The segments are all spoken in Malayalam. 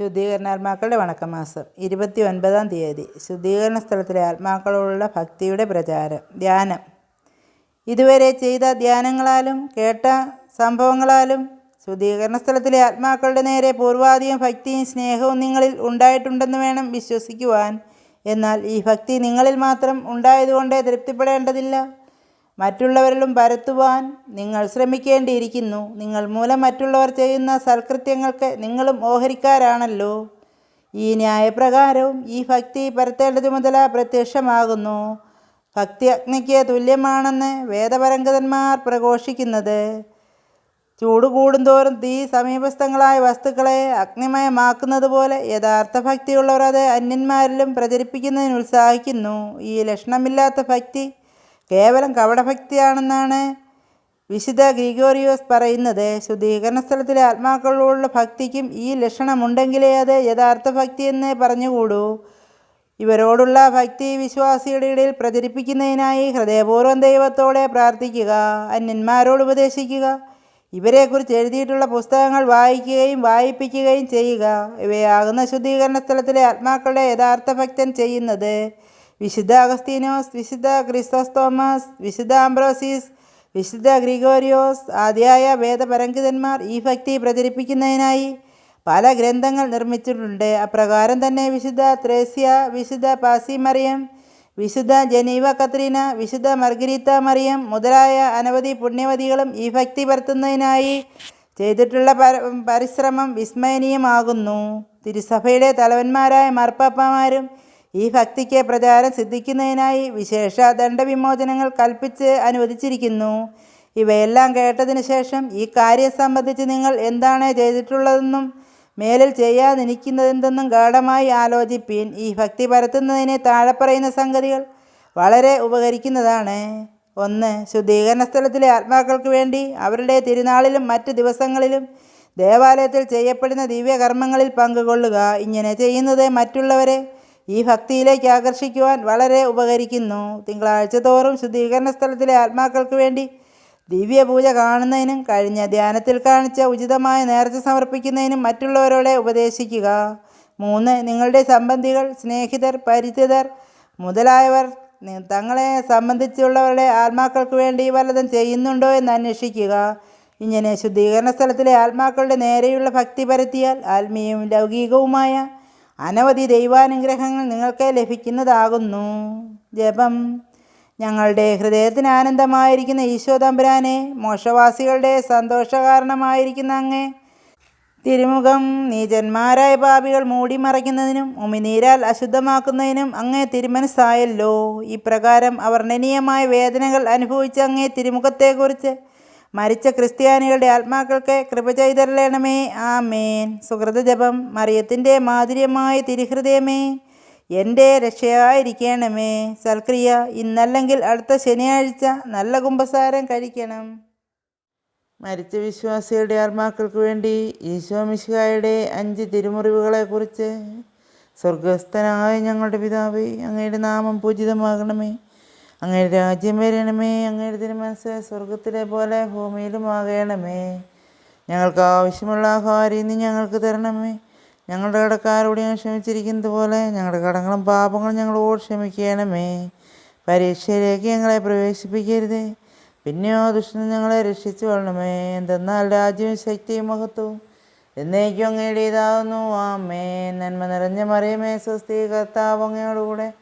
ശുദ്ധീകരണ ആത്മാക്കളുടെ വണക്കമാസം ഇരുപത്തി ഒൻപതാം തീയതി. ശുദ്ധീകരണ സ്ഥലത്തിലെ ആത്മാക്കളോടുള്ള ഭക്തിയുടെ പ്രചാരം ധ്യാനം. ഇതുവരെ ചെയ്ത ധ്യാനങ്ങളാലും കേട്ട സംഭവങ്ങളാലും ശുദ്ധീകരണ സ്ഥലത്തിലെ ആത്മാക്കളുടെ നേരെ പൂർവാധികം ഭക്തിയും സ്നേഹവും നിങ്ങളിൽ ഉണ്ടായിട്ടുണ്ടെന്ന് വേണം വിശ്വസിക്കുവാൻ. എന്നാൽ ഈ ഭക്തി നിങ്ങളിൽ മാത്രം ഉണ്ടായതുകൊണ്ടേ തൃപ്തിപ്പെടേണ്ടതില്ല. മറ്റുള്ളവരിലും പരത്തുവാൻ നിങ്ങൾ ശ്രമിക്കേണ്ടിയിരിക്കുന്നു. നിങ്ങൾ മൂലം മറ്റുള്ളവർ ചെയ്യുന്ന സൽകൃത്യങ്ങൾക്ക് നിങ്ങളും ഓഹരിക്കാരാണല്ലോ. ഈ ന്യായപ്രകാരവും ഈ ഭക്തി പരത്തേണ്ട ചുമതല പ്രത്യക്ഷമാകുന്നു. ഭക്തി അഗ്നിക്ക് തുല്യമാണെന്ന് വേദപരംഗതന്മാർ പ്രഘോഷിക്കുന്നത്. ചൂട് കൂടുന്തോറും തീ സമീപസ്ഥങ്ങളായ വസ്തുക്കളെ അഗ്നിമയമാക്കുന്നത് പോലെ യഥാർത്ഥ ഭക്തിയുള്ളവർ അത് അന്യന്മാരിലും പ്രചരിപ്പിക്കുന്നതിന് ഉത്സാഹിക്കുന്നു. ഈ ലക്ഷണമില്ലാത്ത ഭക്തി കേവലം കപടഭക്തിയാണെന്നാണ് വിശുദ്ധ ഗ്രിഗോറിയോസ് പറയുന്നത്. ശുദ്ധീകരണ സ്ഥലത്തിലെ ആത്മാക്കളോടുള്ള ഭക്തിക്കും ഈ ലക്ഷണമുണ്ടെങ്കിലേ അത് യഥാർത്ഥ ഭക്തി എന്ന് പറഞ്ഞുകൂടൂ. ഇവരോടുള്ള ഭക്തി വിശ്വാസിയുടെ ഇടയിൽ പ്രചരിപ്പിക്കുന്നതിനായി ഹൃദയപൂർവം ദൈവത്തോടെ പ്രാർത്ഥിക്കുക അന്യന്മാരോട് ഉപദേശിക്കുക ഇവരെക്കുറിച്ച് എഴുതിയിട്ടുള്ള പുസ്തകങ്ങൾ വായിക്കുകയും വായിപ്പിക്കുകയും ചെയ്യുക. ഇവയാകുന്ന ശുദ്ധീകരണ സ്ഥലത്തിലെ ആത്മാക്കളുടെ യഥാർത്ഥ ഭക്തൻ ചെയ്യുന്നത് വിശുദ്ധ അഗസ്തീനോസ് വിശുദ്ധ ക്രിസ്തോസ് തോമസ് വിശുദ്ധ അംബ്രോസിസ് വിശുദ്ധ ഗ്രിഗോറിയോസ് ആദ്യായ വേദപരങ്കിതന്മാർ ഈ ഭക്തി പ്രചരിപ്പിക്കുന്നതിനായി പല ഗ്രന്ഥങ്ങൾ നിർമ്മിച്ചിട്ടുണ്ട്. അപ്രകാരം തന്നെ വിശുദ്ധ ത്രേസ്യ വിശുദ്ധ പാസി മറിയം വിശുദ്ധ ജനീവ കത്രീന വിശുദ്ധ മർഗരീത്ത മറിയം മുതലായ അനവധി പുണ്യവതികളും ഈ ഭക്തി പരത്തുന്നതിനായി ചെയ്തിട്ടുള്ള പര- പരിശ്രമം വിസ്മയനീയമാകുന്നു. തിരുസഭയുടെ തലവന്മാരായ മാർപ്പാപ്പമാരും ഈ ഭക്തിക്ക് പ്രചാരം സിദ്ധിക്കുന്നതിനായി വിശേഷ ദണ്ഡവിമോചനങ്ങൾ കൽപ്പിച്ച് അനുവദിച്ചിരിക്കുന്നു. ഇവയെല്ലാം കേട്ടതിന് ശേഷം ഈ കാര്യം സംബന്ധിച്ച് നിങ്ങൾ എന്താണ് ചെയ്തിട്ടുള്ളതെന്നും മേലിൽ ചെയ്യാതിരിക്കുന്നതെന്തെന്നും ഗാഠമായി ആലോചിപ്പീൻ ഈ ഭക്തി പരത്തുന്നതിന് താഴെ പറയുന്ന സംഗതികൾ വളരെ ഉപകരിക്കുന്നതാണ്. ഒന്ന് ശുദ്ധീകരണ സ്ഥലത്തിലെ ആത്മാക്കൾക്ക് വേണ്ടി അവരുടെ തിരുനാളിലും മറ്റ് ദിവസങ്ങളിലും ദേവാലയത്തിൽ ചെയ്യപ്പെടുന്ന ദിവ്യകർമ്മങ്ങളിൽ പങ്കുകൊള്ളുക. ഇങ്ങനെ ചെയ്യുന്നത് മറ്റുള്ളവരെ ഈ ഭക്തിയിലേക്ക് ആകർഷിക്കുവാൻ വളരെ ഉപകരിക്കുന്നു. തിങ്കളാഴ്ച തോറും ശുദ്ധീകരണ സ്ഥലത്തിലെ ആത്മാക്കൾക്ക് വേണ്ടി ദിവ്യപൂജ കാണുന്നതിനും കഴിഞ്ഞ ധ്യാനത്തിൽ കാണിച്ച ഉചിതമായ നേർച്ച സമർപ്പിക്കുന്നതിനും മറ്റുള്ളവരോടെ ഉപദേശിക്കുക. മൂന്ന് നിങ്ങളുടെ സംബന്ധികൾ സ്നേഹിതർ പരിചിതർ മുതലായവർ തങ്ങളെ സംബന്ധിച്ചുള്ളവരുടെ ആത്മാക്കൾക്ക് വേണ്ടി വല്ലതും ചെയ്യുന്നുണ്ടോ എന്ന് അന്വേഷിക്കുക. ഇങ്ങനെ ശുദ്ധീകരണ സ്ഥലത്തിലെ ആത്മാക്കളുടെ നേരെയുള്ള ഭക്തി പരത്തിയാൽ ആത്മീയവും ലൗകികവുമായ അനവധി ദൈവാനുഗ്രഹങ്ങൾ നിങ്ങൾക്ക് ലഭിക്കുന്നതാകുന്നു. ജപം. ഞങ്ങളുടെ ഹൃദയത്തിന് ആനന്ദമായിരിക്കുന്ന ഈശോ തമ്പുരാനെ മോശവാസികളുടെ സന്തോഷകാരണമായിരിക്കുന്ന അങ്ങേ. തിരുമുഖം. നീചന്മാരായ പാപികൾ മൂടിമറയ്ക്കുന്നതിനും ഉമിനീരാൽ അശുദ്ധമാക്കുന്നതിനും അങ്ങേ തിരുമനസ്സായല്ലോ. ഇപ്രകാരം അവർണനീയമായ വേദനകൾ അനുഭവിച്ച അങ്ങേ തിരുമുഖത്തെക്കുറിച്ച് മരിച്ച ക്രിസ്ത്യാനികളുടെ ആത്മാക്കൾക്ക് കൃപ ചെയ്തരളണമേ. ആമേൻ. സുഹൃത ജപം മറിയത്തിന്റെ മാധുര്യമായ തിരുഹൃദയമേ. എന്റെ രക്ഷയായിരിക്കണമേ. സൽക്രിയ ഇന്നല്ലെങ്കിൽ അടുത്ത ശനിയാഴ്ച നല്ല കുമ്പസാരം കഴിക്കണം. മരിച്ച വിശ്വാസികളുടെ ആത്മാക്കൾക്ക് വേണ്ടി ഈശോ മിശിഹായുടെ അഞ്ച് തിരുമുറിവുകളെക്കുറിച്ച് സ്വർഗസ്ഥനായ ഞങ്ങളുടെ പിതാവേ അങ്ങയുടെ നാമം പൂജിതമാകണമേ. അങ്ങയുടെ രാജ്യം വരണമേ അങ്ങയുടെ തിരുമനസ് സ്വർഗത്തിലെ പോലെ ഭൂമിയിലും ആകണമേ. ഞങ്ങൾക്ക് ആവശ്യമുള്ള ആഹാരം ഇന്ന് ഞങ്ങൾക്ക് തരണമേ. ഞങ്ങളുടെ കടക്കാരോട് ഞങ്ങൾ ക്ഷമിച്ചിരിക്കുന്നത് പോലെ ഞങ്ങളുടെ കടങ്ങളും പാപങ്ങളും ഞങ്ങളോട് ക്ഷമിക്കണമേ. പരീക്ഷയിലേക്ക് ഞങ്ങളെ പ്രവേശിപ്പിക്കരുതേ. പിന്നെയോ ദുഷ്ടൻ ഞങ്ങളെ രക്ഷിച്ചു കൊള്ളണമേ. എന്തെന്നാൽ രാജ്യവും ശക്തിയും മഹത്വവും എന്നേക്കും അങ്ങയുടേതാകുന്നു ആമേ നന്മ നിറഞ്ഞ മറിയമേ സ്വസ്തി കർത്താവ് അങ്ങയോടുകൂടെ.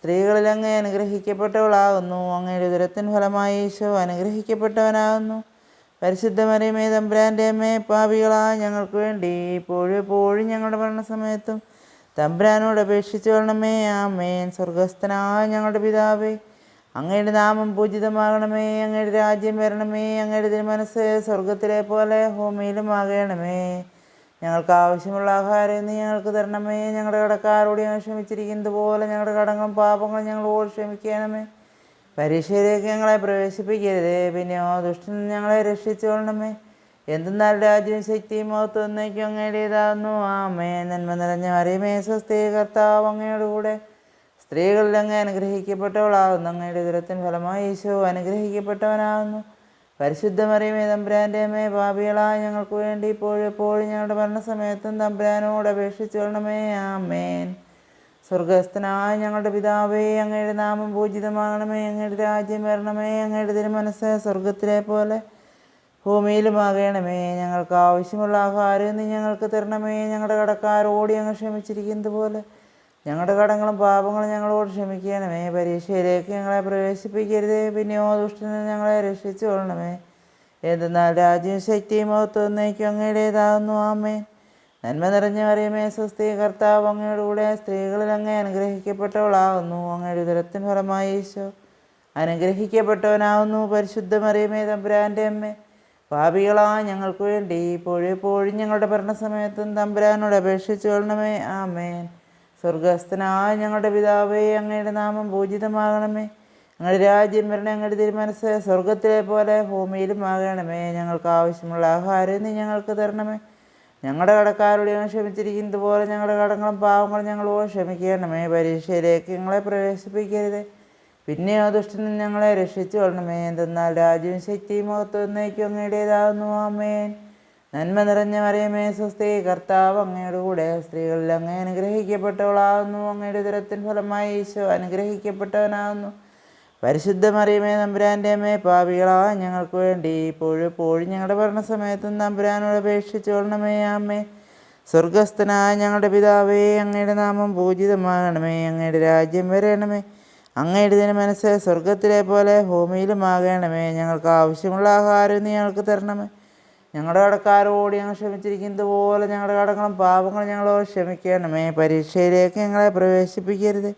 സ്ത്രീകളിൽ അങ്ങ് അനുഗ്രഹിക്കപ്പെട്ടവളാകുന്നു. അങ്ങയുടെ ഉദരത്തിൻ ഫലമായി ഈശോ അനുഗ്രഹിക്കപ്പെട്ടവനാകുന്നു. പരിശുദ്ധ മറിയമേ തമ്പുരാന്റെ അമ്മേ പാപികളായ ഞങ്ങൾക്ക് വേണ്ടി ഇപ്പോഴും എപ്പോഴും ഞങ്ങളുടെ മരണസമയത്തും തമ്പുരാനോട് അപേക്ഷിച്ചു കൊള്ളണമേ ആമേൻ. സ്വർഗസ്ഥനായ ഞങ്ങളുടെ പിതാവേ അങ്ങയുടെ നാമം പൂജിതമാകണമേ. അങ്ങയുടെ രാജ്യം വരണമേ. അങ്ങയുടെ തിരുമനസ് സ്വർഗത്തിലെ പോലെ ഭൂമിയിലും ആകണമേ. ഞങ്ങൾക്ക് ആവശ്യമുള്ള ആഹാരം ഇന്ന് ഞങ്ങൾക്ക് തരണമേ. ഞങ്ങളുടെ കടക്കാരോട് ഞങ്ങൾ ക്ഷമിച്ചിരിക്കുന്നത് പോലെ ഞങ്ങളുടെ കടങ്ങളും പാപങ്ങളും ഞങ്ങളോട് ക്ഷമിക്കണമേ. പരീക്ഷയിലേക്ക് ഞങ്ങളെ പ്രവേശിപ്പിക്കരുതേ. ആ ദുഷ്ടൻ ഞങ്ങളെ രക്ഷിച്ചുകൊള്ളണമേ എന്തെന്നാൽ രാജ്യവും ശക്തിയും മഹത്വം എന്നേക്കും അങ്ങയുടേതാകുന്നു ആമേ നന്മ നിറഞ്ഞ അറിയമേ സ്ത്രീ കർത്താവ് അങ്ങയുടെ കൂടെ. സ്ത്രീകളിൽ അങ്ങ് അനുഗ്രഹിക്കപ്പെട്ടവളാകുന്നു. അങ്ങയുടെ ദുരത്തിൻ ഫലമായി ഈശോ അനുഗ്രഹിക്കപ്പെട്ടവനാകുന്നു. പരിശുദ്ധമറിയമേ തമ്പുരാന്റെ അമ്മേ പാപികളായ ഞങ്ങൾക്ക് വേണ്ടി ഇപ്പോഴും എപ്പോഴും ഞങ്ങളുടെ മരണസമയത്തും തമ്പുരാനോട് അപേക്ഷിച്ചു കൊള്ളണമേ ആമേൻ. സ്വർഗസ്ഥനായ ഞങ്ങളുടെ പിതാവേ അങ്ങയുടെ നാമം പൂജിതമാകണമേ. അങ്ങയുടെ രാജ്യം വരണമേ. അങ്ങയുടെ തിരുമനസ് സ്വർഗത്തിലെ പോലെ ഭൂമിയിലുമാകണമേ. ഞങ്ങൾക്ക് ആവശ്യമുള്ള ആഹാരം നീ ഞങ്ങൾക്ക് തരണമേ. ഞങ്ങളുടെ കടക്കാരോടി അങ്ങ് ക്ഷമിച്ചിരിക്കുന്നത് പോലെ ഞങ്ങളുടെ കടങ്ങളും പാപങ്ങളും ഞങ്ങളോട് ക്ഷമിക്കണമേ. പരീക്ഷയിലേക്ക് ഞങ്ങളെ പ്രവേശിപ്പിക്കരുതേ. പിന്നെയോ ദുഷ്ടനെ ഞങ്ങളെ രക്ഷിച്ചു കൊള്ളണമേ. എന്തെന്നാൽ രാജ്യവും ശക്തിയും മഹത്വം നയിക്കും അങ്ങയുടേതാകുന്നു ആമേ നന്മ നിറഞ്ഞ അറിയമേ സ്വസ്തി കർത്താവ് അങ്ങയുടെ കൂടെ സ്ത്രീകളിൽ അങ്ങേ അനുഗ്രഹിക്കപ്പെട്ടവളാകുന്നു അങ്ങയുടെ ഉദരത്തിന് ഫലമായി ഈശോ അനുഗ്രഹിക്കപ്പെട്ടവനാകുന്നു പരിശുദ്ധമറിയമേ തമ്പുരാന്റെ അമ്മ. പാപികളാ ഞങ്ങൾക്ക് വേണ്ടി ഇപ്പോഴെപ്പോഴും ഞങ്ങളുടെ ഭരണസമയത്തും തമ്പുരാനോട് അപേക്ഷിച്ചു കൊള്ളണമേ. ആമേൻ. സ്വർഗസ്ഥനായ ഞങ്ങളുടെ പിതാവേ അങ്ങയുടെ നാമം പൂജിതമാകണമേ. ഞങ്ങളുടെ രാജ്യം വരണേ ഞങ്ങളുടെ തിരുമനസ് സ്വർഗത്തിലെ പോലെ ഭൂമിയിലും ആകണമേ. ഞങ്ങൾക്ക് ആവശ്യമുള്ള ആഹാരം നീ ഞങ്ങൾക്ക് തരണമേ. ഞങ്ങളുടെ കടക്കാരോട് ഞങ്ങൾ ക്ഷമിച്ചിരിക്കുന്നത് പോലെ ഞങ്ങളുടെ കടങ്ങളും പാവങ്ങളും ഞങ്ങളോ ക്ഷമിക്കണമേ. പരീക്ഷയിലേക്ക് ഞങ്ങളെ പ്രവേശിപ്പിക്കരുത്. പിന്നെയോ ദുഷ്ടനും ഞങ്ങളെ രക്ഷിച്ചു കൊള്ളണമേ. എന്തെന്നാൽ രാജ്യവും ശക്തിയും മഹത്വം എന്നേക്കും അങ്ങയുടേതാകുന്നു ആമേൻ. നന്മ നിറഞ്ഞ മറിയമേ സ്വസ്തി കർത്താവ് അങ്ങയുടെ കൂടെ. സ്ത്രീകളിൽ അങ്ങ് അനുഗ്രഹിക്കപ്പെട്ടവളാകുന്നു. അങ്ങയുടെ ഉദരത്തിൻ ഫലമായി ഈശോ അനുഗ്രഹിക്കപ്പെട്ടവനാകുന്നു. പരിശുദ്ധ മറിയമേ നമ്പുരാന്റെ അമ്മേ പാപികളാ ഞങ്ങൾക്ക് വേണ്ടി ഇപ്പോഴും എപ്പോഴും ഞങ്ങളുടെ ഭരണസമയത്തും നമ്പുരാനോട് അപേക്ഷിച്ചു കൊള്ളണമേ അമ്മേ. സ്വർഗസ്ഥനായ ഞങ്ങളുടെ പിതാവേ അങ്ങയുടെ നാമം പൂജിതമാകണമേ അങ്ങയുടെ രാജ്യം വരണമേ. അങ്ങയുടെ ദിന മനസ്സ് സ്വർഗത്തിലെ പോലെ ഭൂമിയിലും ആകണമേ ഞങ്ങൾക്ക് ആവശ്യമുള്ള ആഹാരം ഞങ്ങൾക്ക് തരണമേ. ഞങ്ങളുടെ കടക്കാരോട് ഞങ്ങൾ ക്ഷമിച്ചിരിക്കുന്നത് പോലെ ഞങ്ങളുടെ കടങ്ങളും പാപങ്ങളും ഞങ്ങളോട് ക്ഷമിക്കണമേ. പരീക്ഷയിലേക്ക് ഞങ്ങളെ പ്രവേശിപ്പിക്കരുത്.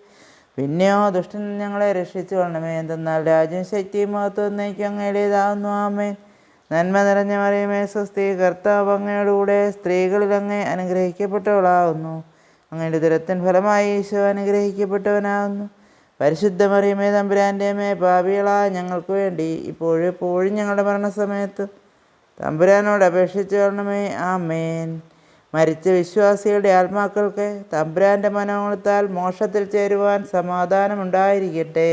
പിന്നെയോ ദുഷ്ടൻ ഞങ്ങളെ രക്ഷിച്ചു കൊള്ളണമേ. എന്തെന്നാൽ രാജ്യം ശക്തിയും മഹത്വം എന്നേക്കും അങ്ങയുടേതാകുന്നു ആമേൻ. നന്മ നിറഞ്ഞ മറിയമേ സ്വസ്തി കർത്താവ് അങ്ങയുടെ കൂടെ സ്ത്രീകളിൽ അങ്ങേ അനുഗ്രഹിക്കപ്പെട്ടവളാകുന്നു അങ്ങയുടെ ദുരത്തിൻ ഫലമായി ഈശോ അനുഗ്രഹിക്കപ്പെട്ടവനാകുന്നു പരിശുദ്ധ മറിയമേ തമ്പുരാന്റെ മേ പാപികളാ ഞങ്ങൾക്ക് വേണ്ടി ഇപ്പോഴും എപ്പോഴും ഞങ്ങളുടെ മരണസമയത്ത് തമ്പുരാനോട് അപേക്ഷിച്ചു കൊള്ളണമേ ആമേൻ. മരിച്ച വിശ്വാസികളുടെ ആത്മാക്കൾക്ക് തമ്പുരാന്റെ മനോഗുണത്താൽ മോക്ഷത്തിൽ ചേരുവാൻ സമാധാനമുണ്ടായിരിക്കട്ടെ.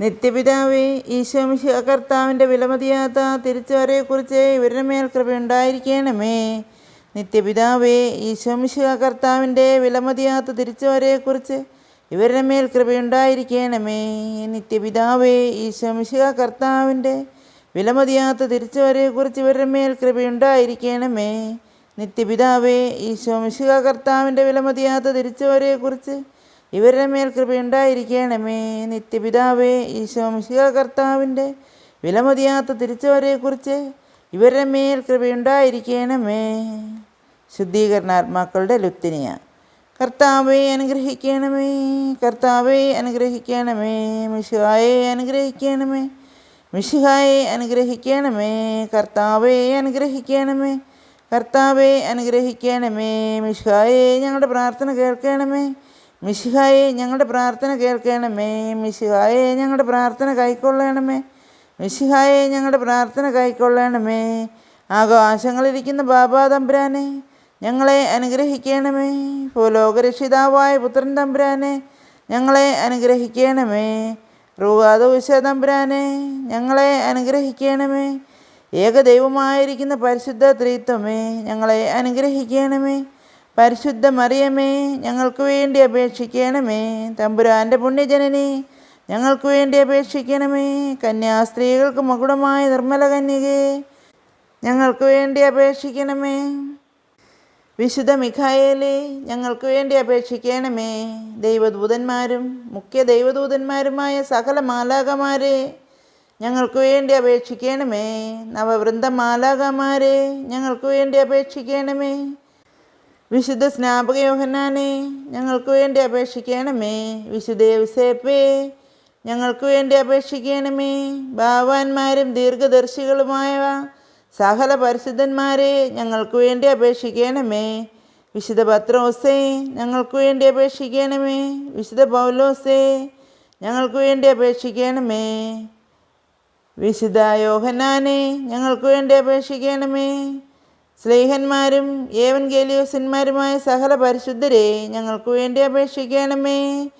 നിത്യപിതാവേ ഈശോമിശ കർത്താവിന്റെ വിലമതിയാത്ത തിരിച്ചുവരെക്കുറിച്ച് ഇവരുടെ മേൽ കൃപയുണ്ടായിരിക്കണമേ നിത്യപിതാവേ ഈശോമിശ കർത്താവിന്റെ വിലമതിയാത്ത തിരിച്ചുവരെക്കുറിച്ച് ഇവരുടെ മേൽ കൃപയുണ്ടായിരിക്കണമേ. നിത്യപിതാവേ ഈശോമിശ കർത്താവിന്റെ വിലമതിയാത്ത തിരിച്ചുവരെക്കുറിച്ച് ഇവരുടെ മേൽ കൃപയുണ്ടായിരിക്കണമേ. നിത്യപിതാവേ ഈശോ മിശുക കർത്താവിന്റെ വിലമതിയാത്ത തിരിച്ചുവരെക്കുറിച്ച് ഇവരുടെ മേൽ കൃപയുണ്ടായിരിക്കണമേ. നിത്യപിതാവേ ഈശോ മിശുക കർത്താവിന്റെ വിലമതിയാത്ത തിരിച്ചുവരെക്കുറിച്ച് ഇവരുടെ മേൽ കൃപയുണ്ടായിരിക്കണമേ. ശുദ്ധീകരണാത്മാക്കളുടെ ലുത്തിനിയ കർത്താവെ അനുഗ്രഹിക്കണമേ. കർത്താവെ അനുഗ്രഹിക്കണമേ. മിശുവായേ അനുഗ്രഹിക്കണമേ. മിഷിഹായെ അനുഗ്രഹിക്കണമേ കർത്താവെ അനുഗ്രഹിക്കണമേ കർത്താവെ അനുഗ്രഹിക്കണമേ മിഷിഹായെ ഞങ്ങളുടെ പ്രാർത്ഥന കേൾക്കണമേ മിഷിഹായെ ഞങ്ങളുടെ പ്രാർത്ഥന കേൾക്കണമേ മിഷിഹായെ ഞങ്ങളുടെ പ്രാർത്ഥന കൈക്കൊള്ളണമേ മിഷിഹായെ ഞങ്ങളുടെ പ്രാർത്ഥന കൈക്കൊള്ളണമേ. ആകാശങ്ങളിരിക്കുന്ന ബാബാ തമ്പുരാനെ ഞങ്ങളെ അനുഗ്രഹിക്കണമേ. ഭൂലോകരക്ഷിതാവായ പുത്രൻ തമ്പുരാനെ ഞങ്ങളെ അനുഗ്രഹിക്കണമേ. റൂഹാദോശ തമ്പുരാനെ ഞങ്ങളെ അനുഗ്രഹിക്കണമേ. ഏകദൈവമായിരിക്കുന്ന പരിശുദ്ധ ത്രിത്വമേ ഞങ്ങളെ അനുഗ്രഹിക്കണമേ. പരിശുദ്ധ മറിയമേ ഞങ്ങൾക്ക് വേണ്ടി അപേക്ഷിക്കണമേ. തമ്പുരാന്റെ പുണ്യജനനി ഞങ്ങൾക്ക് വേണ്ടി അപേക്ഷിക്കണമേ. കന്യാസ്ത്രീകൾക്ക് മകുടമായ നിർമ്മല കന്യകേ ഞങ്ങൾക്ക് വേണ്ടി അപേക്ഷിക്കണമേ. വിശുദ്ധ മിഖായേലെ ഞങ്ങൾക്ക് വേണ്ടി അപേക്ഷിക്കണമേ. ദൈവദൂതന്മാരും മുഖ്യ ദൈവദൂതന്മാരുമായ സകല മാലാകമാരെ ഞങ്ങൾക്ക് വേണ്ടി അപേക്ഷിക്കണമേ. നവവൃന്ദ മാലാകമാരെ ഞങ്ങൾക്ക് വേണ്ടി അപേക്ഷിക്കണമേ. വിശുദ്ധ സ്നാപക യോഹനാനെ ഞങ്ങൾക്ക് വേണ്ടി അപേക്ഷിക്കണമേ. വിശുദ്ധ യൗസേപ്പേ ഞങ്ങൾക്ക് വേണ്ടി അപേക്ഷിക്കണമേ. ഭാവാന്മാരും ദീർഘദർശികളുമായ സകല പരിശുദ്ധന്മാരെ ഞങ്ങൾക്ക് വേണ്ടി അപേക്ഷിക്കണമേ. വിശുദ്ധ പത്രോസേ ഞങ്ങൾക്ക് വേണ്ടി അപേക്ഷിക്കണമേ. വിശുദ്ധ പൗലോസേ ഞങ്ങൾക്ക് വേണ്ടി അപേക്ഷിക്കണമേ. വിശുദ്ധ യോഹനാനെ ഞങ്ങൾക്ക് വേണ്ടി അപേക്ഷിക്കണമേ. സ്നേഹന്മാരും ഏവൻ ഗേലിയോസന്മാരുമായ സകല പരിശുദ്ധരെ ഞങ്ങൾക്ക് വേണ്ടി അപേക്ഷിക്കണമേ.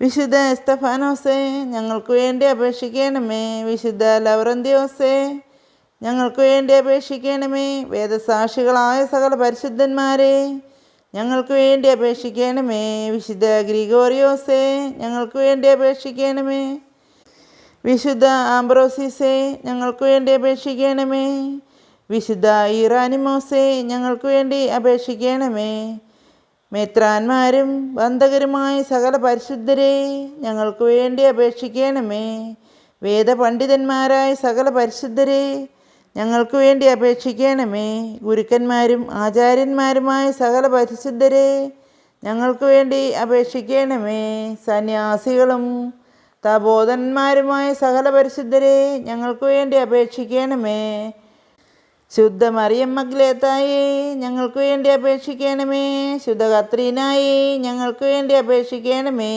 വിശുദ്ധ എസ്തഫാനോസേ ഞങ്ങൾക്ക് വേണ്ടി അപേക്ഷിക്കണമേ. വിശുദ്ധ ലവറന്തിയോസേ ഞങ്ങൾക്ക് വേണ്ടി അപേക്ഷിക്കണമേ. വേദസാക്ഷികളായ സകല പരിശുദ്ധന്മാരെ ഞങ്ങൾക്ക് വേണ്ടി അപേക്ഷിക്കണമേ. വിശുദ്ധ ഗ്രിഗോറിയോസേ ഞങ്ങൾക്ക് വേണ്ടി അപേക്ഷിക്കണമേ. വിശുദ്ധ ആംബ്രോസിസേ ഞങ്ങൾക്ക് വേണ്ടി അപേക്ഷിക്കണമേ. വിശുദ്ധ ഇറാനിമോസേ ഞങ്ങൾക്ക് വേണ്ടി അപേക്ഷിക്കണമേ. മേത്രാന്മാരും ബന്ധകരുമായ സകല പരിശുദ്ധരെ ഞങ്ങൾക്ക് വേണ്ടി അപേക്ഷിക്കണമേ. വേദപണ്ഡിതന്മാരായ സകല പരിശുദ്ധരെ ഞങ്ങൾക്ക് വേണ്ടി അപേക്ഷിക്കണമേ. ഗുരുക്കന്മാരും ആചാര്യന്മാരുമായ സകല പരിശുദ്ധരെ ഞങ്ങൾക്ക് വേണ്ടി അപേക്ഷിക്കണമേ. സന്യാസികളും തബോധന്മാരുമായ സകല പരിശുദ്ധരെ ഞങ്ങൾക്ക് വേണ്ടി അപേക്ഷിക്കണമേ. ശുദ്ധ മറിയം മഗ്ലേത്തായി ഞങ്ങൾക്ക് വേണ്ടി അപേക്ഷിക്കണമേ. ശുദ്ധ കത്രീനായി ഞങ്ങൾക്ക് വേണ്ടി അപേക്ഷിക്കണമേ.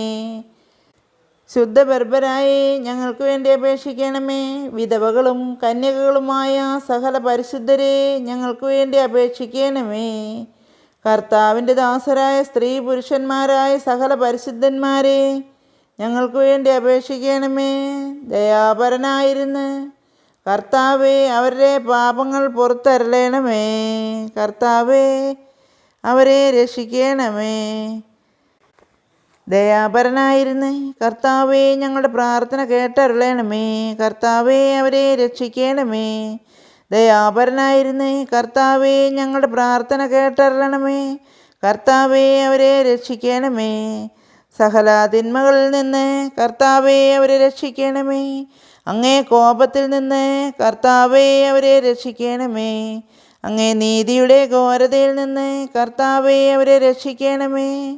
ശുദ്ധ ബർബരായി ഞങ്ങൾക്ക് വേണ്ടി അപേക്ഷിക്കണമേ. വിധവകളും കന്യകകളുമായ സകല പരിശുദ്ധരെ ഞങ്ങൾക്ക് വേണ്ടി അപേക്ഷിക്കണമേ. കർത്താവിന്റെ ദാസരായ സ്ത്രീ പുരുഷന്മാരായ സകല പരിശുദ്ധന്മാരെ ഞങ്ങൾക്ക് വേണ്ടി അപേക്ഷിക്കണമേ. ദയാപരനായിരുന്ന് കർത്താവെ അവരുടെ പാപങ്ങൾ പുറത്തരളണമേ. കർത്താവെ അവരെ രക്ഷിക്കണമേ. ദയാപരനായിരുന്ന്. കർത്താവേ ഞങ്ങളുടെ പ്രാർത്ഥന കേട്ടരുളയണമേ കർത്താവേ അവരെ രക്ഷിക്കണമേ. ദയാപരനായിരുന്നു. കർത്താവേ ഞങ്ങളുടെ പ്രാർത്ഥന കേട്ടരുളണമേ. കർത്താവേ അവരെ രക്ഷിക്കണമേ. സകല തിന്മകളിൽ നിന്ന് കർത്താവേ അവരെ രക്ഷിക്കണമേ. അങ്ങേ കോപത്തിൽ നിന്ന് കർത്താവേ അവരെ രക്ഷിക്കണമേ. അങ്ങേ നീതിയുടെ ഘോരതയിൽ നിന്ന് കർത്താവേ അവരെ രക്ഷിക്കണമേ.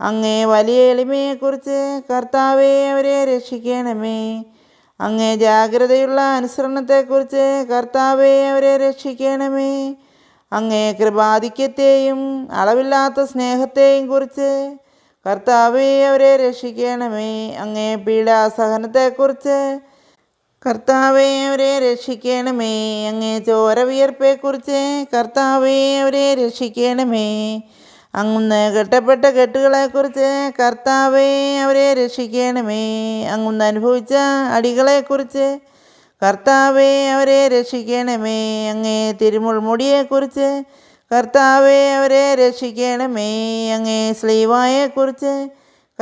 അങ്ങേ വലിയ എളിമയെക്കുറിച്ച് കർത്താവെ അവരെ രക്ഷിക്കണമേ. അങ്ങേ ജാഗ്രതയുള്ള അനുസരണത്തെക്കുറിച്ച് കർത്താവെ അവരെ രക്ഷിക്കണമേ. അങ്ങേ കൃപാധിക്യത്തെയും അളവില്ലാത്ത സ്നേഹത്തെയും കുറിച്ച് കർത്താവെ അവരെ രക്ഷിക്കണമേ. അങ്ങേ പീഡാസഹനത്തെക്കുറിച്ച് കർത്താവെ അവരെ രക്ഷിക്കണമേ. അങ്ങേ ചോര വിയർപ്പെക്കുറിച്ച് കർത്താവെ അവരെ രക്ഷിക്കണമേ. അങ്ങുന്ന് കെട്ടപ്പെട്ട കെട്ടുകളെക്കുറിച്ച് കർത്താവേ അവരെ രക്ഷിക്കണമേ. അങ്ങുന്ന് അനുഭവിച്ച അടികളെക്കുറിച്ച് കർത്താവേ അവരെ രക്ഷിക്കണമേ. അങ്ങേ തിരുമുൾമുടിയെക്കുറിച്ച് കർത്താവെ അവരെ രക്ഷിക്കണമേ. അങ്ങേ സ്ലീവായെക്കുറിച്ച്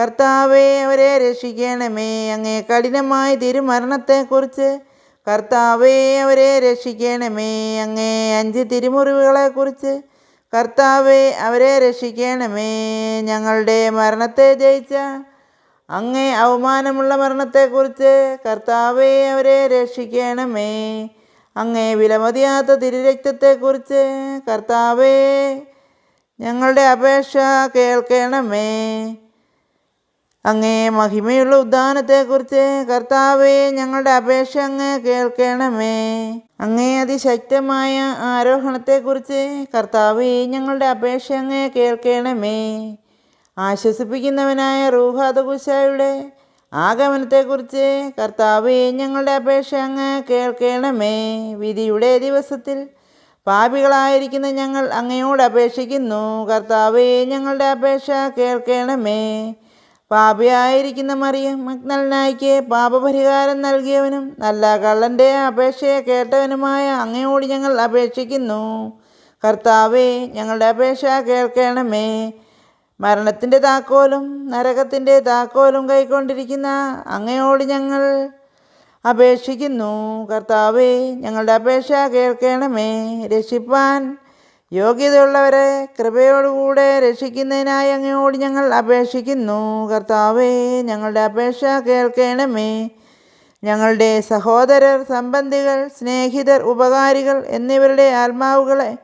കർത്താവെ അവരെ രക്ഷിക്കണമേ. അങ്ങേ കഠിനമായ തിരുമരണത്തെക്കുറിച്ച് കർത്താവെ അവരെ രക്ഷിക്കണമേ. അങ്ങേ അഞ്ച് തിരുമുറിവുകളെക്കുറിച്ച് കർത്താവെ അവരെ രക്ഷിക്കണമേ. ഞങ്ങളുടെ മരണത്തെ ജയിച്ച അങ്ങേ അവമാനമുള്ള മരണത്തെക്കുറിച്ച് കർത്താവെ അവരെ രക്ഷിക്കണമേ. അങ്ങേ വിലമതിയാത്ത തിരുരക്തത്തെക്കുറിച്ച് കർത്താവേ ഞങ്ങളുടെ അപേക്ഷ കേൾക്കണമേ. അങ്ങേ മഹിമയുള്ള ഉദ്ധാനത്തെക്കുറിച്ച് കർത്താവെ ഞങ്ങളുടെ അപേക്ഷ അങ്ങ് കേൾക്കണമേ. അങ്ങേ അതിശക്തമായ ആരോഹണത്തെക്കുറിച്ച് കർത്താവെ ഞങ്ങളുടെ അപേക്ഷ അങ്ങ് കേൾക്കണമേ. ആശ്വസിപ്പിക്കുന്നവനായ റൂഹാദകുശായുടെ ആഗമനത്തെക്കുറിച്ച് കർത്താവെ ഞങ്ങളുടെ അപേക്ഷ അങ്ങ് കേൾക്കണമേ. വിധിയുടെ ദിവസത്തിൽ പാപികളായിരിക്കുന്ന ഞങ്ങൾ അങ്ങയോട് അപേക്ഷിക്കുന്നു. കർത്താവെ ഞങ്ങളുടെ അപേക്ഷ കേൾക്കണമേ. പാപിയായിരിക്കുന്ന മറിയം മഗ്നലനായിക്ക് പാപപരിഹാരം നൽകിയവനും നല്ല കള്ളന്റെ അപേക്ഷയെ കേട്ടവനുമായ അങ്ങയോട് ഞങ്ങൾ അപേക്ഷിക്കുന്നു. കർത്താവേ ഞങ്ങളുടെ അപേക്ഷ കേൾക്കണമേ. മരണത്തിന്റെ താക്കോലും നരകത്തിന്റെ താക്കോലും കൈക്കൊണ്ടിരിക്കുന്ന അങ്ങയോട് ഞങ്ങൾ അപേക്ഷിക്കുന്നു. കർത്താവേ ഞങ്ങളുടെ അപേക്ഷ കേൾക്കണമേ. രക്ഷിപ്പാൻ യോഗ്യതയുള്ളവരെ കൃപയോടുകൂടെ രക്ഷിക്കുന്നതിനായി അങ്ങയോട് ഞങ്ങൾ അപേക്ഷിക്കുന്നു. കർത്താവേ ഞങ്ങളുടെ അപേക്ഷ കേൾക്കണമേ. ഞങ്ങളുടെ സഹോദരർ സംബന്ധികൾ സ്നേഹിതർ ഉപകാരികൾ എന്നിവരുടെ ആത്മാവുകളെ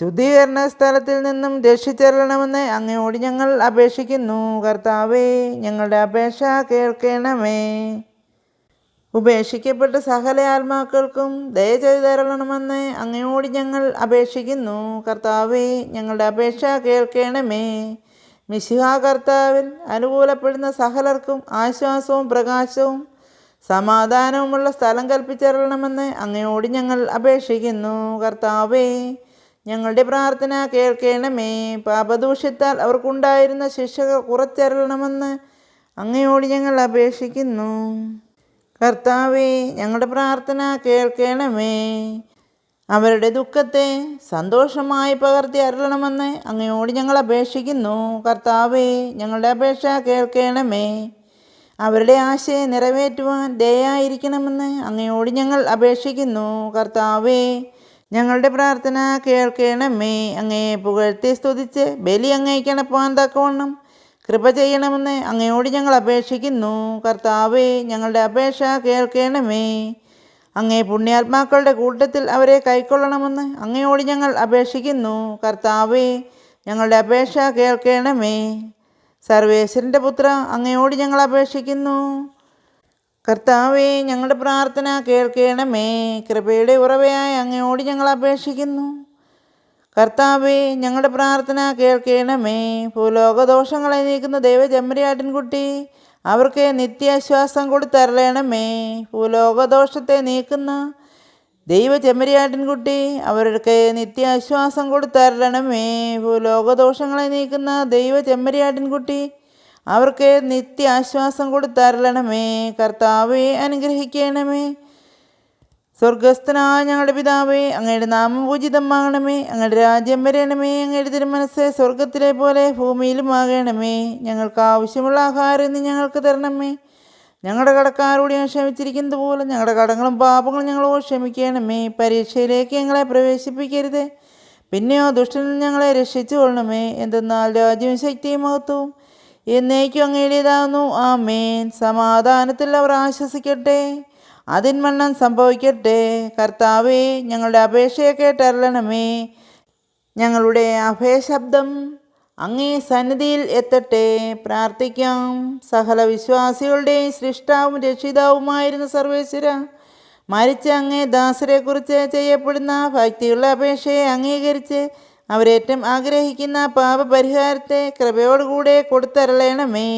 ശുദ്ധീകരണ സ്ഥലത്തിൽ നിന്നും രക്ഷിച്ചെല്ലണമെന്ന് അങ്ങയോട് ഞങ്ങൾ അപേക്ഷിക്കുന്നു. കർത്താവേ ഞങ്ങളുടെ അപേക്ഷ കേൾക്കണമേ. ഉപേക്ഷിക്കപ്പെട്ട സകല ആത്മാക്കൾക്കും ദയ ചെയ്തു തരണമെന്ന് അങ്ങയോട് ഞങ്ങൾ അപേക്ഷിക്കുന്നു. കർത്താവേ ഞങ്ങളുടെ അപേക്ഷ കേൾക്കണമേ. മിശിഹ കർത്താവിൽ അനുകൂലപ്പെടുന്ന സകലർക്കും ആശ്വാസവും പ്രകാശവും സമാധാനവുമുള്ള സ്ഥലം കൽപ്പിച്ചറിയണമെന്ന് അങ്ങയോട് ഞങ്ങൾ അപേക്ഷിക്കുന്നു. കർത്താവേ ഞങ്ങളുടെ പ്രാർത്ഥന കേൾക്കണമേ. പാപദൂഷ്യത്താൽ അവർക്കുണ്ടായിരുന്ന ശിക്ഷകൾ കുറച്ചരണമെന്ന് അങ്ങയോട് ഞങ്ങൾ അപേക്ഷിക്കുന്നു. കർത്താവേ ഞങ്ങളുടെ പ്രാർത്ഥന കേൾക്കണമേ. അവരുടെ ദുഃഖത്തെ സന്തോഷമായി പകർത്തി അരുളണമെന്ന് അങ്ങയോട് ഞങ്ങൾ അപേക്ഷിക്കുന്നു. കർത്താവേ ഞങ്ങളുടെ അപേക്ഷ കേൾക്കണമേ. അവരുടെ ആശയെ നിറവേറ്റുവാൻ ദയായിരിക്കണമെന്ന് അങ്ങയോട് ഞങ്ങൾ അപേക്ഷിക്കുന്നു. കർത്താവേ ഞങ്ങളുടെ പ്രാർത്ഥന കേൾക്കണമേ. അങ്ങയെ പുകഴ്ത്തി സ്തുതിച്ച് ബലി അങ്ങയ്ക്കണപ്പാൻ തക്കവണ്ണം കൃപ ചെയ്യണമെന്ന് അങ്ങയോട് ഞങ്ങൾ അപേക്ഷിക്കുന്നു. കർത്താവേ ഞങ്ങളുടെ അപേക്ഷ കേൾക്കണമേ. അങ്ങേ പുണ്യാത്മാക്കളുടെ കൂട്ടത്തിൽ അവരെ കൈക്കൊള്ളണമെന്ന് അങ്ങയോട് ഞങ്ങൾ അപേക്ഷിക്കുന്നു. കർത്താവേ ഞങ്ങളുടെ അപേക്ഷ കേൾക്കണമേ. സർവേശ്വരന്റെ പുത്ര അങ്ങയോട് ഞങ്ങൾ അപേക്ഷിക്കുന്നു. കർത്താവേ ഞങ്ങളുടെ പ്രാർത്ഥന കേൾക്കണമേ. കൃപയുടെ ഉറവയായി അങ്ങയോട് ഞങ്ങൾ അപേക്ഷിക്കുന്നു. കർത്താവേ ഞങ്ങളുടെ പ്രാർത്ഥന കേൾക്കണമേ. ഭൂലോകദോഷങ്ങളെ നീക്കുന്ന ദൈവ ദൈവചമ്മരിയാട്ടിൻകുട്ടി അവർക്ക് നിത്യാശ്വാസം കൊടുത്തരളയണമേ ഭൂലോകദോഷത്തെ നീക്കുന്ന ദൈവ ചെമ്മരിയാട്ടിൻകുട്ടി അവർക്ക് നിത്യാശ്വാസം കൊടുത്തരളണമേ ഭൂലോകദോഷങ്ങളെ നീക്കുന്ന ദൈവ ചെമ്മരിയാട്ടിൻകുട്ടി അവർക്ക് നിത്യാശ്വാസം കൊടുത്തരളണമേ കർത്താവെ അനുഗ്രഹിക്കണമേ. സ്വർഗസ്ഥനായ ഞങ്ങളുടെ പിതാവേ അങ്ങയുടെ നാമം പൂജിതമാകണമേ അങ്ങയുടെ രാജ്യം വരണമേ. അങ്ങയുടെ തിരുമനസ് സ്വർഗത്തിലെ പോലെ ഭൂമിയിലും ആകണമേ. ഞങ്ങൾക്ക് ആവശ്യമുള്ള ആഹാരം ഇന്ന് ഞങ്ങൾക്ക് തരണമേ. ഞങ്ങളുടെ കടക്കാരോട് ഞാൻ ക്ഷമിച്ചിരിക്കുന്നത് പോലെ ഞങ്ങളുടെ കടങ്ങളും പാപങ്ങളും ഞങ്ങളോട് ക്ഷമിക്കണമേ. പരീക്ഷയിലേക്ക് ഞങ്ങളെ പ്രവേശിപ്പിക്കരുത്. പിന്നെയോ ദുഷ്ടനിൽ ഞങ്ങളെ രക്ഷിച്ചു കൊള്ളണമേ. എന്തെന്നാൽ രാജ്യവും ശക്തിയും മഹത്വവും എന്നേക്കും അങ്ങയുടേതാകുന്നു മേൻ സമാധാനത്തിൽ അവർ ആശ്വസിക്കട്ടെ. അതിന്മണ്ണം സംഭവിക്കട്ടെ. കർത്താവേ ഞങ്ങളുടെ അപേക്ഷയെ കേട്ടരളണമേ. ഞങ്ങളുടെ അഭയശബ്ദം അങ്ങേ സന്നിധിയിൽ എത്തട്ടെ. പ്രാർത്ഥിക്കാം. സകല വിശ്വാസികളുടെയും സൃഷ്ടാവും രക്ഷിതാവുമായിരുന്ന സർവേശ്വര മരിച്ച അങ്ങേ ദാസരെക്കുറിച്ച് ചെയ്യപ്പെടുന്ന ഭക്തിയുള്ള അപേക്ഷയെ അംഗീകരിച്ച് അവരേറ്റവും ആഗ്രഹിക്കുന്ന പാപപരിഹാരത്തെ കൃപയോടുകൂടെ കൊടുത്തരളയണമേ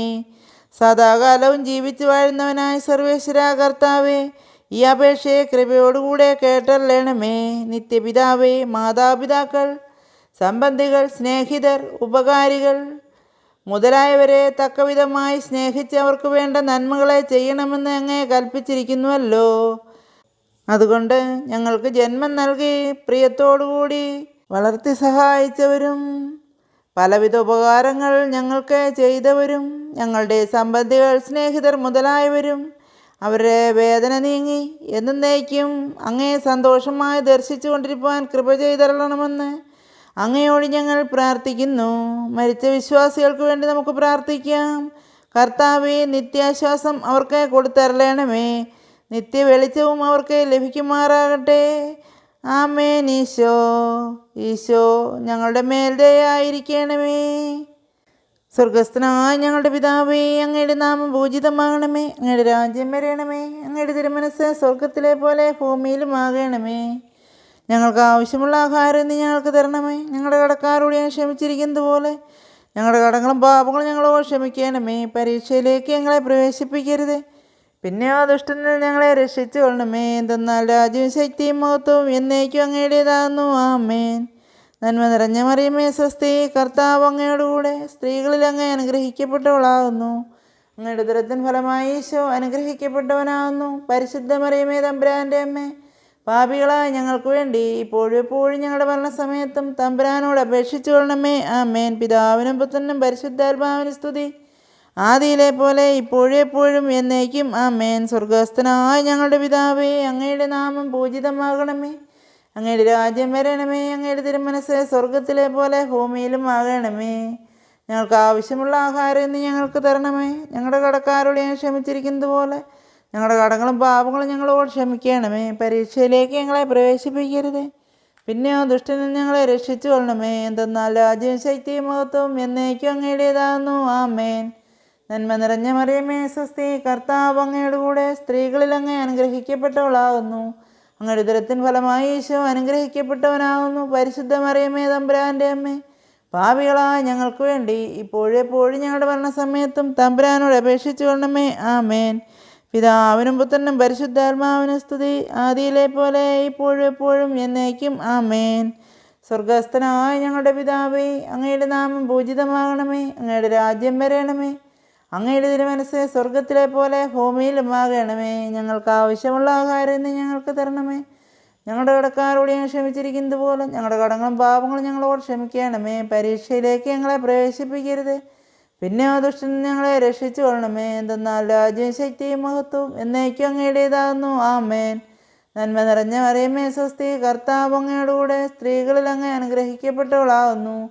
സദാകാലവും ജീവിച്ചു വാഴുന്നവനായ സർവേശ്വര കർത്താവേ ഈ അപേക്ഷയെ കൃപയോടുകൂടെ കേട്ടല്ലേണമേ നിത്യപിതാവേ മാതാപിതാക്കൾ സംബന്ധികൾ സ്നേഹിതർ ഉപകാരികൾ മുതലായവരെ തക്കവിധമായി സ്നേഹിച്ച് അവർക്ക് വേണ്ട നന്മകളെ ചെയ്യണമെന്ന് അങ്ങേ കൽപ്പിച്ചിരിക്കുന്നുവല്ലോ. അതുകൊണ്ട് ഞങ്ങൾക്ക് ജന്മം നൽകി പ്രിയത്തോടുകൂടി വളർത്തി സഹായിച്ചവരും പലവിധ ഉപകാരങ്ങൾ ഞങ്ങൾക്ക് ചെയ്തവരും ഞങ്ങളുടെ സംബന്ധികൾ സ്നേഹിതർ മുതലായവരും. അവരുടെ വേദന നീങ്ങി എന്നേക്കും അങ്ങേ സന്തോഷമായി ദർശിച്ചു കൊണ്ടിരിക്കുവാൻ കൃപ ചെയ്തരളണമെന്ന് അങ്ങയോട് ഞങ്ങൾ പ്രാർത്ഥിക്കുന്നു. മരിച്ച വിശ്വാസികൾക്ക് വേണ്ടി നമുക്ക് പ്രാർത്ഥിക്കാം. കർത്താവെ നിത്യാശ്വാസം അവർക്ക് കൊടുത്തരളണമേ. നിത്യ വെളിച്ചവും അവർക്ക് ലഭിക്കുമാറാകട്ടെ. ആമേൻ ഈശോ ഈശോ ഞങ്ങളുടെ മേൽ ദയായിരിക്കണമേ സ്വർഗസ്ഥനായ ഞങ്ങളുടെ പിതാവേ അങ്ങയുടെ നാമം പൂജിതമാകണമേ. അങ്ങയുടെ രാജ്യം വരണമേ. അങ്ങയുടെ തിരുമനസ് സ്വർഗത്തിലെ പോലെ ഭൂമിയിലും ആകണമേ ഞങ്ങൾക്ക് ആവശ്യമുള്ള ആഹാരം ഇന്ന് ഞങ്ങൾക്ക് തരണമേ. ഞങ്ങളുടെ കടക്കാരോട് ഞാൻ ക്ഷമിച്ചിരിക്കുന്നത് പോലെ ഞങ്ങളുടെ കടങ്ങളും പാപങ്ങളും ഞങ്ങളോ ക്ഷമിക്കണമേ. പരീക്ഷയിലേക്ക് ഞങ്ങളെ പ്രവേശിപ്പിക്കരുത്. പിന്നെ ആ ദുഷ്ടനിൽ ഞങ്ങളെ രക്ഷിച്ചു കൊള്ളണമേ. എന്തെന്നാൽ രാജ്യവും ശക്തിയും മഹത്വവും എന്നേക്കും അങ്ങയുടേതാകുന്നു. ആമേൻ. നന്മ നിറഞ്ഞ മറിയമേ സ്വസ്തി. കർത്താവ് അങ്ങയോടുകൂടെ സ്ത്രീകളിൽ അങ്ങ് അനുഗ്രഹിക്കപ്പെട്ടവളാകുന്നു. അങ്ങയുടെ ദുരത്തിൻ ഫലമായി ഈശോ അനുഗ്രഹിക്കപ്പെട്ടവനാകുന്നു. പരിശുദ്ധ മറിയമേ തമ്പുരാന്റെ അമ്മേ പാപികളായ ഞങ്ങൾക്ക് വേണ്ടി ഇപ്പോഴും എപ്പോഴും ഞങ്ങളുടെ മരണസമയത്തും തമ്പുരാനോട് അപേക്ഷിച്ചു കൊള്ളണമേ. ആമേൻ. പിതാവിനും പുത്രനും പരിശുദ്ധാത്മാവിനും സ്തുതി. ആദിയിലെ പോലെ ഇപ്പോഴെപ്പോഴും എന്നേക്കും ആ മേൻ സ്വർഗസ്ഥനായ ഞങ്ങളുടെ പിതാവേ അങ്ങയുടെ നാമം പൂജിതമാകണമേ. അങ്ങയുടെ രാജ്യം വരണമേ അങ്ങയുടെ തിരുമനസ് സ്വർഗത്തിലെ പോലെ ഭൂമിയിലും ആകണമേ. ഞങ്ങൾക്ക് ആവശ്യമുള്ള ആഹാരം ഇന്ന് ഞങ്ങൾക്ക് തരണമേ. ഞങ്ങളുടെ കടക്കാരോട് ഞാൻ ക്ഷമിച്ചിരിക്കുന്നത് പോലെ ഞങ്ങളുടെ കടങ്ങളും പാപങ്ങളും ഞങ്ങളോട് ക്ഷമിക്കണമേ. പരീക്ഷയിലേക്ക് ഞങ്ങളെ പ്രവേശിപ്പിക്കരുതേ. പിന്നെയോ ദുഷ്ടനിൽ ഞങ്ങളെ രക്ഷിച്ചു കൊള്ളണമേ എന്തെന്നാൽ രാജ്യവും ശക്തിയും മഹത്വം എന്നേക്കും അങ്ങയുടേതാകുന്നു. ആമേൻ. നന്മ നിറഞ്ഞ മറിയമേ സ്വസ്തി കർത്താവ് അങ്ങയുടെ കൂടെ സ്ത്രീകളിൽ അങ്ങ് അനുഗ്രഹിക്കപ്പെട്ടവളാകുന്നു. അങ്ങയുടെ ഉദരത്തിൻ ഫലമായി ഈശോ അനുഗ്രഹിക്കപ്പെട്ടവനാകുന്നു. പരിശുദ്ധ മറിയമേ തമ്പുരാന്റെ അമ്മേ പാപികളായ ഞങ്ങൾക്ക് വേണ്ടി ഇപ്പോഴും എപ്പോഴും ഞങ്ങളുടെ മരണസമയത്തും തമ്പുരാനോട് അപേക്ഷിച്ചു കൊള്ളണമേ. ആമേൻ. പിതാവിനും പുത്രനും പരിശുദ്ധാത്മാവിനും സ്തുതി. ആദിയിലെ പോലെ ഇപ്പോഴും എപ്പോഴും എന്നേക്കും. ആമേൻ. സ്വർഗസ്ഥനായ ഞങ്ങളുടെ പിതാവേ അങ്ങയുടെ നാമം പൂജിതമാകണമേ. അങ്ങയുടെ രാജ്യം വരണമേ. അങ്ങയുടെ തിരുമനസ് സ്വർഗത്തിലെ പോലെ ഭൂമിയിലും ആകണമേ ഞങ്ങൾക്ക് ആവശ്യമുള്ള ആഹാരം ഇന്ന് ഞങ്ങൾക്ക് തരണമേ. ഞങ്ങളുടെ കടക്കാരോട് ഞങ്ങൾ ക്ഷമിച്ചിരിക്കുന്നത് പോലെ ഞങ്ങളുടെ കടങ്ങളും പാപങ്ങളും ഞങ്ങളോട് ക്ഷമിക്കണമേ. പരീക്ഷയിലേക്ക് ഞങ്ങളെ പ്രവേശിപ്പിക്കരുത്. പിന്നെ ദുഷ്ടൻ ഞങ്ങളെ രക്ഷിച്ചു കൊള്ളണമേ. എന്തെന്നാൽ രാജ്യം ശക്തിയും മഹത്വവും എന്നേക്കും അങ്ങയുടേതാകുന്നു. ആമേൻ. നന്മ നിറഞ്ഞ മറിയമ്മേ സ്വസ്തി. കർത്താവ് അങ്ങയോടുകൂടെ സ്ത്രീകളിൽ അങ്ങ് അനുഗ്രഹിക്കപ്പെട്ടവളാകുന്നു.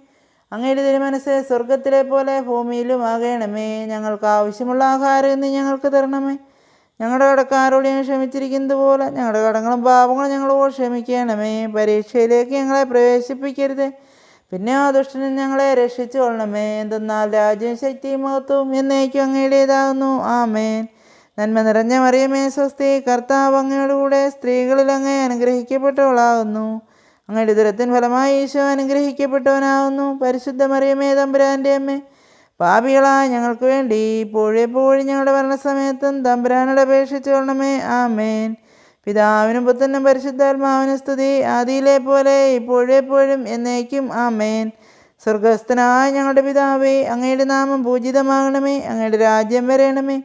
അങ്ങയുടെ തിരുമനസ് സ്വർഗത്തിലെ പോലെ ഭൂമിയിലും ആകണമേ. ഞങ്ങൾക്ക് ആവശ്യമുള്ള ആഹാരം ഇന്ന് ഞങ്ങൾക്ക് തരണമേ. ഞങ്ങളുടെ കടക്കാരോട് ഞങ്ങൾ ക്ഷമിച്ചിരിക്കുന്നത് പോലെ ഞങ്ങളുടെ കടങ്ങളും പാപങ്ങളും ഞങ്ങളോട് ക്ഷമിക്കണമേ. പരീക്ഷയിലേക്ക് ഞങ്ങളെ പ്രവേശിപ്പിക്കരുത്. പിന്നെ ആ ദുഷ്ടനും ഞങ്ങളെ രക്ഷിച്ചു കൊള്ളണമേ എന്തെന്നാൽ രാജ്യം ശക്തിയും മഹത്വവും എന്നേക്കും അങ്ങയുടേതാകുന്നു. ആമേൻ. നന്മ നിറഞ്ഞ മറിയമേ സ്വസ്തി കർത്താവ് അങ്ങയുടെ കൂടെ സ്ത്രീകളിൽ അങ്ങേ അനുഗ്രഹിക്കപ്പെട്ടവളാകുന്നു. അങ്ങയുടെ ദുരത്തിൻ ഫലമായി ഈശോ അനുഗ്രഹിക്കപ്പെട്ടവനാവുന്നു. പരിശുദ്ധ മറിയമേ തമ്പുരാന്റെ അമ്മേ. പാപികളായ ഞങ്ങൾക്ക് വേണ്ടി ഇപ്പോഴും എപ്പോഴും ഞങ്ങളുടെ മരണസമയത്തും തമ്പുരാനോട് അപേക്ഷിച്ചോളണമേ ആമേൻ. പിതാവിനും പുത്രനും പരിശുദ്ധാത്മാവിനും സ്തുതി. ആദിയിലെ പോലെ ഇപ്പോഴും എപ്പോഴും എന്നേക്കും. ആമേൻ. സ്വർഗസ്ഥനായ ഞങ്ങളുടെ പിതാവേ അങ്ങയുടെ നാമം പൂജിതമാകണമേ. അങ്ങയുടെ രാജ്യം വരയണമേ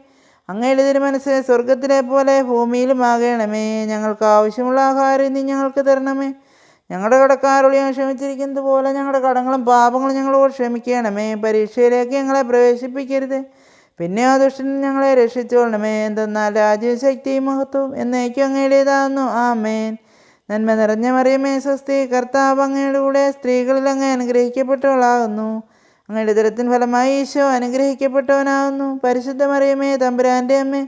അങ്ങയുടെ തിരുമനസ് സ്വർഗത്തിലെ പോലെ ഭൂമിയിലും ആകണമേ ഞങ്ങൾക്ക് ആവശ്യമുള്ള ആഹാരം ഇനി ഞങ്ങൾക്ക് തരണമേ. ഞങ്ങളുടെ കടക്കാരോട് ഞാൻ ക്ഷമിച്ചിരിക്കുന്നത് പോലെ ഞങ്ങളുടെ കടങ്ങളും പാപങ്ങളും ഞങ്ങളോട് ക്ഷമിക്കണമേ. പരീക്ഷയിലേക്ക് ഞങ്ങളെ പ്രവേശിപ്പിക്കരുത്. പിന്നെ ആ ദുഷ്ടൻ ഞങ്ങളെ രക്ഷിച്ചോളണമേ. എന്തെന്നാൽ രാജ്യവും ശക്തിയും മഹത്വം എന്നേക്കും അങ്ങയുടേതാകുന്നു മേൻ നന്മ നിറഞ്ഞ മറിയമേ സ്വസ്തി. കർത്താവ് അങ്ങയുടെ കൂടെ സ്ത്രീകളിൽ അങ്ങ് അനുഗ്രഹിക്കപ്പെട്ടവളാകുന്നു. അങ്ങയുടെ ദുരത്തിൻ ഫലമായി ഈശോ അനുഗ്രഹിക്കപ്പെട്ടവനാകുന്നു. പരിശുദ്ധ മറിയമേ തമ്പുരാന്റെ അമ്മേ